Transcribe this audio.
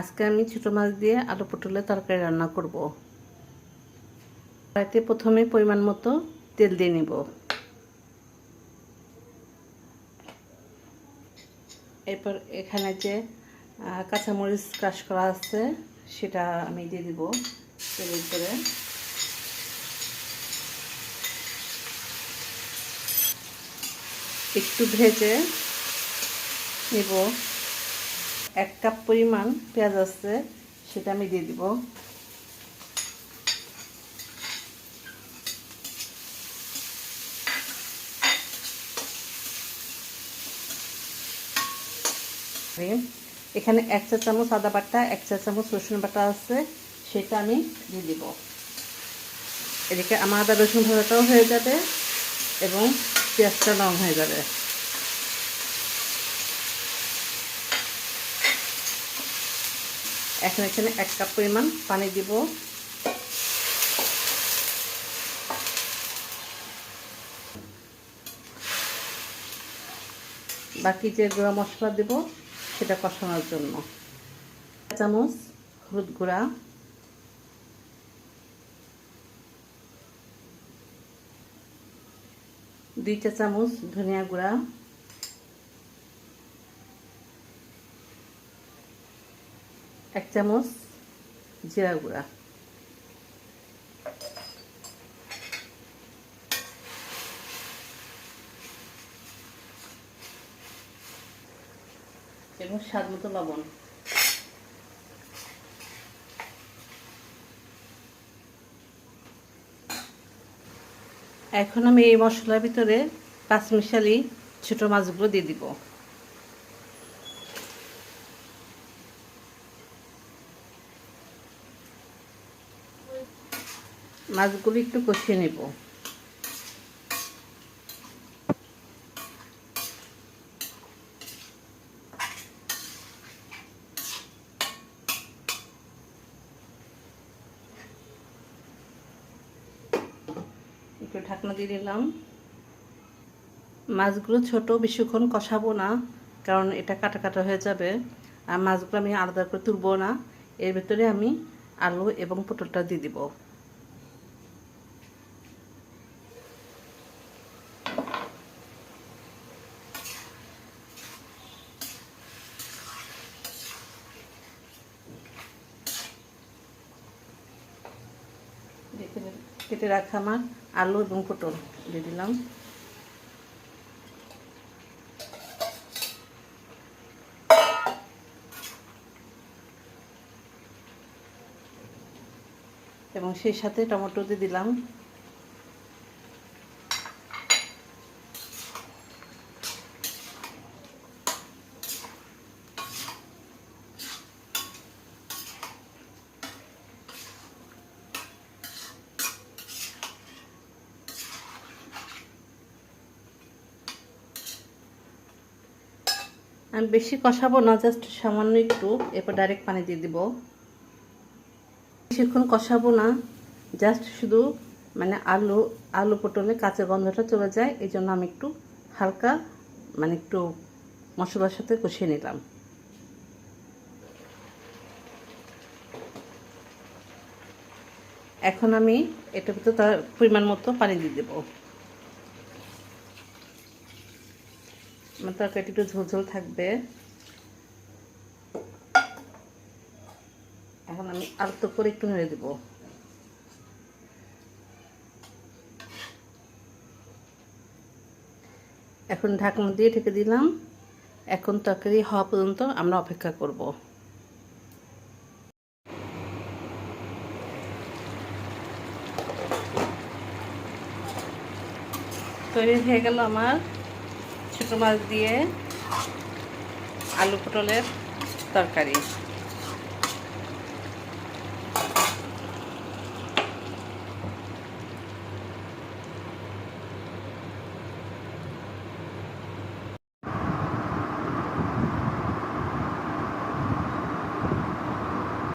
আজকে আমি ছোটো মাছ দিয়ে আলু পটলের তরকারি রান্না করব। কড়াইতে প্রথমে পরিমাণ মতো তেল দিয়ে নিব। এরপর এখানে যে কাঁচামরিচ ক্রাশ করা আছে, সেটা আমি দিয়ে দিব তেলের উপরে। একটু ভেজে নেব। এক কাপ পরিমাণ পেঁয়াজ আছে, সেটা আমি দিয়ে দিব। এখানে এক চা চামচ আদা বাটা, এক চা চামচ রসুন বাটা আছে, সেটা আমি দিয়ে দিব। এদিকে আমার আদা রসুন ভাজাটাও হয়ে যাবে এবং পেঁয়াজটা রং হয়ে যাবে। এখন এখানে এক কাপ পরিমাণ পানি দিব। বাকি যে গুঁড়া মশলা দেব, সেটা কষানোর জন্য। চামচ হলুদ গুঁড়া। দুই চা চামচ ধনিয়া গুঁড়া। এক চামচ জিরা গুঁড়া। এবং স্বাদ মতো লবণ। এখন আমি এই মশলার ভিতরে পাঁচমিশালি ছোটো মাছগুলো দিয়ে দিব। মাছগুলো একটু কষিয়ে নেব। একটু ঢাকনা দিয়ে দিলাম। মাছগুলো ছোট বেশিক্ষণ কষাবো না, কারণ এটা কাটা কাটা হয়ে যাবে। আর মাছগুলো আমি আলাদা করে তুলবো না, এর ভিতরে আমি আলু এবং পটলটা দিয়ে দিব। কেটে রাখা আমার আলু এবং পটল দিয়ে দিলাম। এবং সেই সাথে টমেটো দিয়ে দিলাম। আমি বেশি কষাবো না জাস্ট সামান্য একটু, এরপর ডাইরেক্ট পানি দিয়ে দিব। বেশিক্ষণ কষাবো না জাস্ট শুধু মানে আলু আলু পটলে কাঁচা গন্ধটা চলে যায়, এই জন্য আমি একটু হালকা মানে একটু মশলার সাথে কষিয়ে নিলাম। এখন আমি এটার ভিতরে তার পরিমাণ মতো পানি দিয়ে দেবো। আমার তরকারিটা একটু ঝোলঝোল থাকবে। এখন আমি আলতো করে একটু নেড়ে দেব। এখন ঢাকনা দিয়ে ঢেকে দিলাম। এখন তরকারি হওয়া পর্যন্ত আমরা অপেক্ষা করব। তৈরি হয়ে গেল আমার ছোটো মাছ দিয়ে আলু পটলের তরকারি।